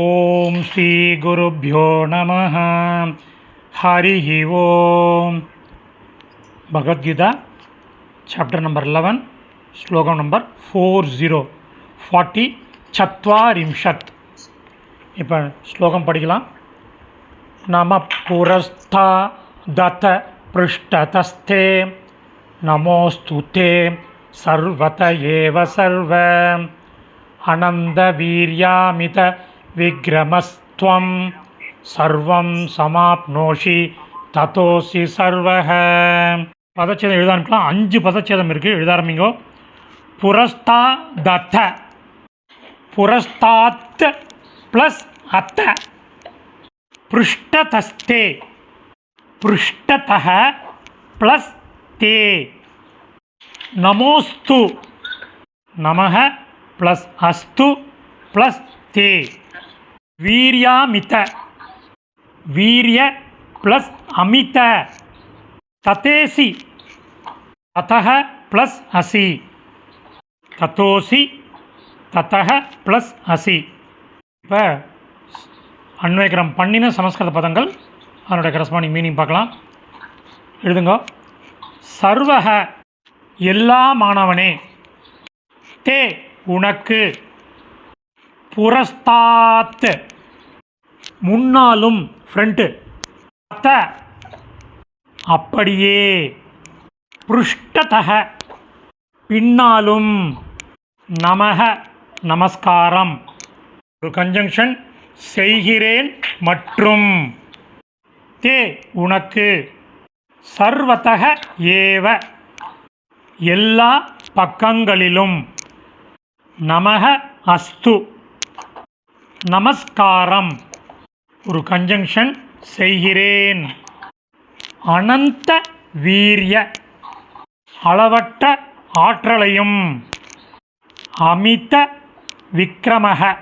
ஓம் ஸ்ரீ குருப்பியோ நம ஹரி ஓம் Bhagavad Gita chapter number eleven ஸ்லோகம் நம்பர் ஃபோர் ஜீரோ ஃபார்ட்டி சத்வாரிம்ஷத் இப்போ ஸ்லோகம் படிக்கலாம். நம புரஸ்தா தத பிருஷ்டதஸ்தே நமோஸ்து தே சர்வத ஏவ சர்வ அனந்த வீரியாமித விக்கிரமஸ்துவம் சர்வம் சமாப்னோஷி ததோசி சர்வக பதச்சேதம் எழுத ஆரம்பிக்கலாம் அஞ்சு பதச்சேதம் இருக்குது எழுத ஆரம்பிங்கோ புரஸ்தா தத்த. புரஸ்தாத் ப்ளஸ் அத்த. பிருஷ்டதஸ்தே. பிருஷ்டதக ப்ளஸ் தே. நமோஸ்து. நமக ப்ளஸ் அஸ்து ப்ளஸ் தே. வீரியாமித்த. வீரிய ப்ளஸ் அமித்த. ததேசி ததக ப்ளஸ் அசி. தத்தோசி. தத்தக ப்ளஸ் அசி. இப்போ அன்வேகரம் பண்ணின சமஸ்கிருத பதங்கள் அதனுடைய கரஸ்பாண்டிங் மீனிங் பார்க்கலாம். எழுதுங்க. சர்வக எல்லா மாணவனே தே உனக்கு புரஸ்தாத் முன்னாலும் ஃப்ரண்ட்டு அத்த. அப்படியே. புருஷ்டதக. பின்னாலும் நமக. நமஸ்காரம். ஒரு கன்ஜங்ஷன் செய்கிறேன் மற்றும். தே உனக்கு. சர்வத்தக ஏவ. எல்லா பக்கங்களிலும். நமக அஸ்து. நமஸ்காரம். ஒரு கன்ஜங்ஷன் செய்கிறேன். அனந்த வீரிய அளவற்ற ஆற்றலையும் அமித விக்ரமக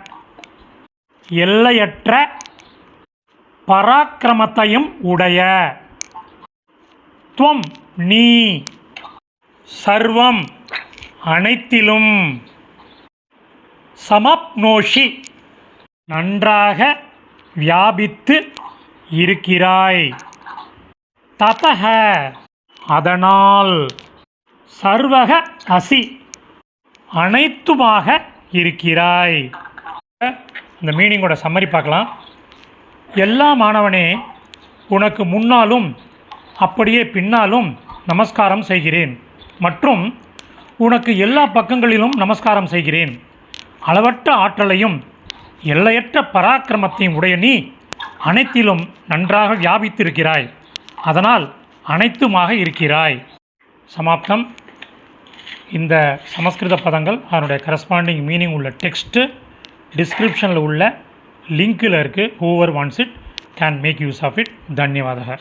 எல்லையற்ற பராக்கிரமத்தையும் உடைய துவம் நீ சர்வம் அனைத்திலும் சமப்னோஷி நன்றாக வியாபித்து இருக்கிறாய். ததக அதனால் சர்வக அசி அனைத்துமாக இருக்கிறாய். இந்த மீனிங்கோட சம்மரி பார்க்கலாம். எல்லா மாணவனே உனக்கு முன்னாலும் அப்படியே பின்னாலும் நமஸ்காரம் செய்கிறேன். மற்றும் உனக்கு எல்லா பக்கங்களிலும் நமஸ்காரம் செய்கிறேன். அளவற்ற ஆற்றலையும் எல்லையற்ற பராக்கிரமத்தையும் உடைய நீ அனைத்திலும் நன்றாக வியாபித்திருக்கிறாய். அதனால் அனைத்துமாக இருக்கிறாய். சமாப்தம். இந்த சமஸ்கிருத பதங்கள் அதனுடைய கரஸ்பாண்டிங் மீனிங் உள்ள டெக்ஸ்ட்டு டிஸ்கிரிப்ஷனில் உள்ள லிங்க்கில் இருக்குது whoever wants it can make use of it தன்யவாதக